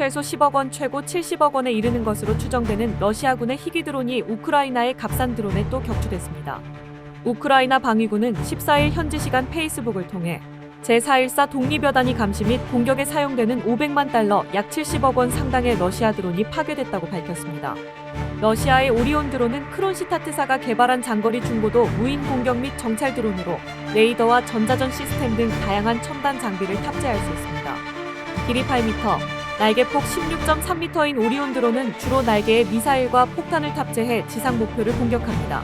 최소 10억 원, 최고 70억 원에 이르는 것으로 추정되는 러시아군의 희귀 드론이 우크라이나의 값싼 드론에 또 격추됐습니다. 우크라이나 방위군은 14일 현지 시간 페이스북을 통해 제414 독립여단이 감시 및 공격에 사용되는 500만 달러 약 70억 원 상당의 러시아 드론이 파괴됐다고 밝혔습니다. 러시아의 오리온 드론은 크론시타트사가 개발한 장거리 중고도 무인 공격 및 정찰 드론으로 레이더와 전자전 시스템 등 다양한 첨단 장비를 탑재할 수 있습니다. 길이 8m, 날개폭 16.3m인 오리온 드론은 주로 날개에 미사일과 폭탄을 탑재해 지상 목표를 공격합니다.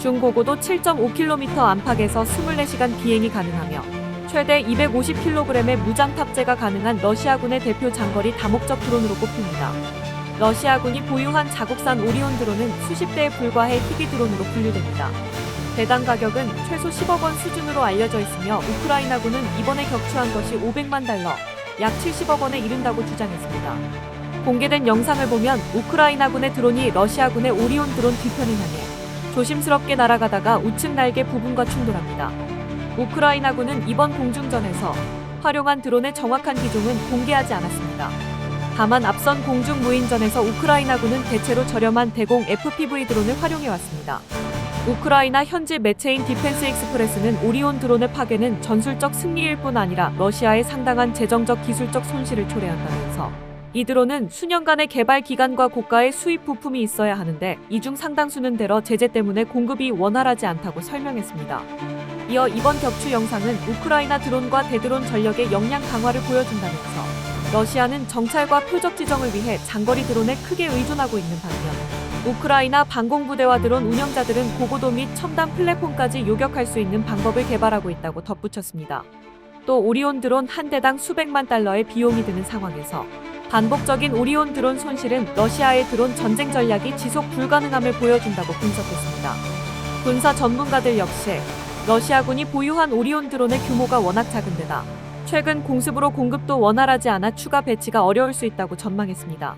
중고고도 7.5km 안팎에서 24시간 비행이 가능하며 최대 250kg의 무장 탑재가 가능한 러시아군의 대표 장거리 다목적 드론으로 꼽힙니다. 러시아군이 보유한 자국산 오리온 드론은 수십 대에 불과해 희귀 드론으로 분류됩니다. 배당 가격은 최소 10억 원 수준으로 알려져 있으며 우크라이나군은 이번에 격추한 것이 500만 달러, 약 70억 원에 이른다고 주장했습니다. 공개된 영상을 보면 우크라이나군의 드론이 러시아군의 오리온 드론 뒤편을 향해 조심스럽게 날아가다가 우측 날개 부분과 충돌합니다. 우크라이나군은 이번 공중전에서 활용한 드론의 정확한 기종은 공개하지 않았습니다. 다만 앞선 공중 무인전에서 우크라이나군은 대체로 저렴한 대공 FPV 드론을 활용해 왔습니다. 우크라이나 현지 매체인 디펜스 익스프레스는 오리온 드론의 파괴는 전술적 승리일 뿐 아니라 러시아의 상당한 재정적 기술적 손실을 초래한다면서 이 드론은 수년간의 개발 기간과 고가의 수입 부품이 있어야 하는데 이 중 상당수는 대러 제재 때문에 공급이 원활하지 않다고 설명했습니다. 이어 이번 격추 영상은 우크라이나 드론과 대드론 전력의 역량 강화를 보여준다면서 러시아는 정찰과 표적 지정을 위해 장거리 드론에 크게 의존하고 있는 반면 우크라이나 방공부대와 드론 운영자들은 고고도 및 첨단 플랫폼까지 요격할 수 있는 방법을 개발하고 있다고 덧붙였습니다. 또 오리온 드론 한 대당 수백만 달러의 비용이 드는 상황에서 반복적인 오리온 드론 손실은 러시아의 드론 전쟁 전략이 지속 불가능함을 보여준다고 분석했습니다. 군사 전문가들 역시 러시아군이 보유한 오리온 드론의 규모가 워낙 작은 데다 최근 공습으로 공급도 원활하지 않아 추가 배치가 어려울 수 있다고 전망했습니다.